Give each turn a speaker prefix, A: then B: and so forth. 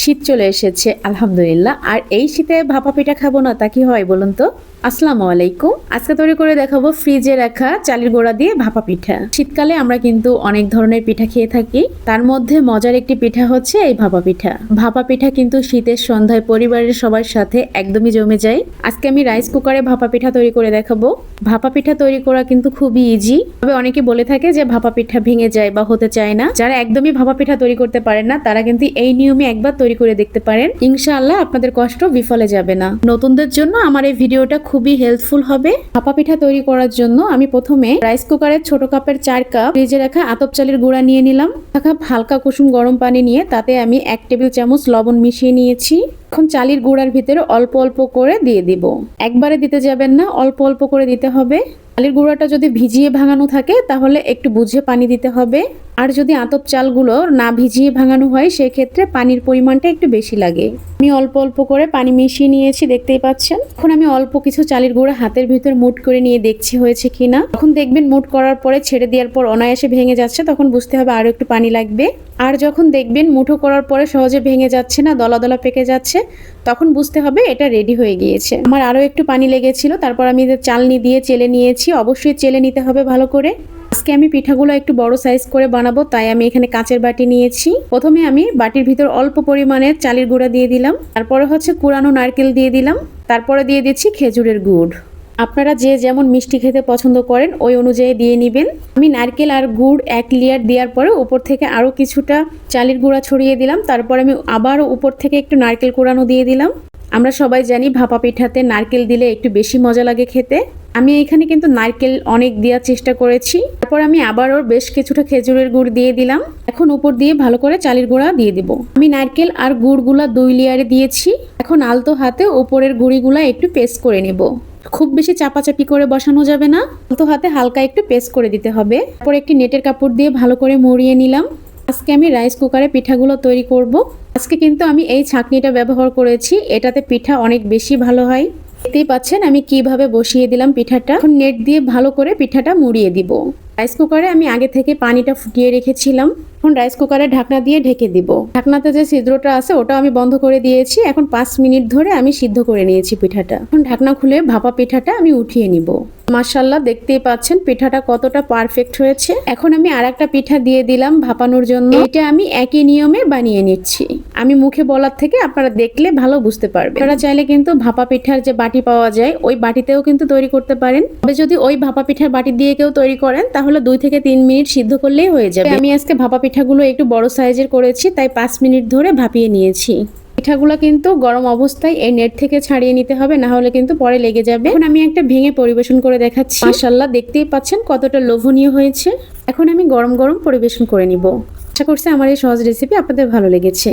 A: শীত চলে এসেছে, আলহামদুলিল্লাহ। আর এই শীতে ভাপা পিঠা খাব না, তা কি হয় বলুন তো? আসসালামু আলাইকুম। আজকে তৈরি করে দেখাবো ফ্রিজে রাখা চালের গোড়া দিয়ে ভাপা পিঠা। শীতকালে আমরা কিন্তু অনেক ধরনের পিঠা খেয়ে থাকি। তার মধ্যে মজার একটি পিঠা হচ্ছে এই ভাপা পিঠা। ভাপা পিঠা কিন্তু শীতের সন্ধ্যায় পরিবারের সবার সাথে একদমই জমে যায়। আজকে আমি রাইস কুকারে ভাপা পিঠা তৈরি করে দেখাবো। ভাপা পিঠা তৈরি করা কিন্তু খুবই ইজি তবে অনেকে বলে থাকে যে ভাপা পিঠা ভেঙে যায় বা হতে চায় না। যারা একদমই ভাপা পিঠা তৈরি করতে পারেন না, তারা কিন্তু এই নিয়মে একবার তৈরি করে দেখতে পারেন। ইনশাআল্লাহ আপনাদের কষ্ট বিফলে যাবে না। নতুনদের জন্য আমার এই ভিডিওটা খুবই হেল্পফুল হবে। ভাপা পিঠা তৈরি করার জন্য আমি প্রথমে রাইস কুকারের ছোট কাপের চার কাপ ফ্রিজে রাখা আতপ চালের গুঁড়া নিয়ে নিলাম। কাপ হালকা কুসুম গরম পানি নিয়ে তাতে আমি এক টেবিল চামচ লবণ মিশিয়ে নিয়েছি। এখন চালের গুঁড়ার ভিতরে অল্প অল্প করে দিয়ে দিব। একবারে দিতে যাবেন না, অল্প অল্প করে দিতে হবে। চালের গুঁড়াটা যদি ভিজিয়ে ভাঙানো থাকে তাহলে একটু বুঝে পানি দিতে হবে। আর যদি আতপ চালগুলো না ভিজিয়ে ভাঙানো হয়, সেক্ষেত্রে পানির পরিমাণটা একটু বেশি লাগে। আমি অল্প অল্প করে পানি মিশিয়ে নিয়েছি, দেখতেই পাচ্ছেন। এখন আমি অল্প কিছু চালের গুঁড়া হাতের ভিতর মুট করে নিয়ে দেখছি হয়েছে কিনা। তখন দেখবেন মুট করার পরে ছেড়ে দেওয়ার পর অনায়াসে ভেঙে যাচ্ছে, তখন বুঝতে হবে আরও একটু পানি লাগবে। আর যখন দেখবেন মুঠো করার পরে সহজে ভেঙে যাচ্ছে না, দলা দলা পেকে যাচ্ছে, তখন বুঝতে হবে এটা রেডি হয়ে গিয়েছে। আমার আরও একটু পানি লেগেছিল, তারপর আমি চালনি দিয়ে চেলে নিয়েছি, অবশ্যই চেলে নিতে হবে ভালো করে। আজকে আমি পিঠাগুলো একটু বড় সাইজ করে বানাবো, তাই আমি এখানে কাঁচের বাটি নিয়েছি। প্রথমে আমি বাটির ভিতর অল্প পরিমাণে চালের গুঁড়া দিয়ে দিলাম, তারপরে হচ্ছে কুড়ানো নারকেল দিয়ে দিলাম, তারপরে দিয়ে দিচ্ছি খেজুরের গুড়। আপনারা যে যেমন মিষ্টি খেতে পছন্দ করেন, ওই অনুযায়ী দিয়ে নেবেন। আমি নারকেল আর গুড় এক লেয়ার দেওয়ার পরে উপর থেকে আরও কিছুটা চালের গুঁড়া ছড়িয়ে দিলাম, তারপর আমি আবারও উপর থেকে একটু নারকেল কুড়ানো দিয়ে দিলাম। আমরা সবাই জানি ভাপা পিঠাতে নারকেল দিলে একটু বেশি মজা লাগে খেতে। আমি এখানে কিন্তু নারকেল অনেক দেওয়ার চেষ্টা করেছি। তারপর আমি আবারও বেশ কিছুটা খেজুরের গুড় দিয়ে দিলাম। এখন উপর দিয়ে ভালো করে চালের গুঁড়া দিয়ে দিব। আমি নারকেল আর গুড়গুলা দুই লেয়ারে দিয়েছি। এখন আলতো হাতে উপরের গুঁড়িগুলা একটু পেস্ট করে নেব। খুব বেশি চাপাচাপি করে বসানো যাবে না। আলতো হাতে হালকা একটু পেস্ট করে দিতে হবে। তারপর একটি নেটের কাপড় দিয়ে ভালো করে মুড়িয়ে নিলাম। আজকে আমি রাইস কুকারে পিঠাগুলো তৈরি করব। আজকে কিন্তু আমি এই ছাঁকনিটা ব্যবহার করেছি, এটাতে পিঠা অনেক বেশি ভালো হয়। দেখতেই পাচ্ছেন আমি কীভাবে বসিয়ে দিলাম পিঠাটা। নেট দিয়ে ভালো করে পিঠাটা মুড়িয়ে দিব। রাইস কুকারে আমি আগে থেকে পানিটা ফুটিয়ে রেখেছিলাম। এখন রাইস কুকারে ঢাকনা দিয়ে ঢেকে দিব। ঢাকনাতে যে ছিদ্রটা আছে, ওটা আমি বন্ধ করে দিয়েছি। এখন পাঁচ মিনিট ধরে আমি সিদ্ধ করে নিয়েছি পিঠাটা। এখন ঢাকনা খুলে ভাপা পিঠাটা আমি উঠিয়ে নিব। মার্শাল্লাহ দেখতেই পাচ্ছেন পিঠাটা কতটা পারফেক্ট হয়েছে। এখন আমি আর একটা পিঠা দিয়ে দিলাম ভাপানোর জন্য। এটা আমি একই নিয়মে বানিয়ে নিচ্ছি। আমি মুখে বলার থেকে আপনারা দেখলে ভালো বুঝতে পারবেন। আপনারা চাইলে কিন্তু ভাপা পিঠার যে বাটি পাওয়া যায়, ওই বাটিতেও কিন্তু তৈরি করতে পারেন। তবে যদি ওই ভাপা পিঠার বাটি দিয়ে কেউ তৈরি করেন, তাহলে দুই থেকে তিন মিনিট সিদ্ধ করলেই হয়ে যাবে। আমি আজকে ভাপা পিঠাগুলো একটু বড় সাইজের করেছি, তাই পাঁচ মিনিট ধরে ভাপিয়ে নিয়েছি। পিঠাগুলো কিন্তু গরম অবস্থায় এই নেট থেকে ছাড়িয়ে নিতে হবে, না হলে কিন্তু পরে লেগে যাবে। এখন আমি একটা ভেঙে পরিবেশন করে দেখাচ্ছি। মাশাল্লাহ দেখতেই পাচ্ছেন কতটা লোভনীয় হয়েছে। এখন আমি গরম গরম পরিবেশন করে নিব। আশা করছি আমার এই সহজ রেসিপি আপনাদের ভালো লেগেছে।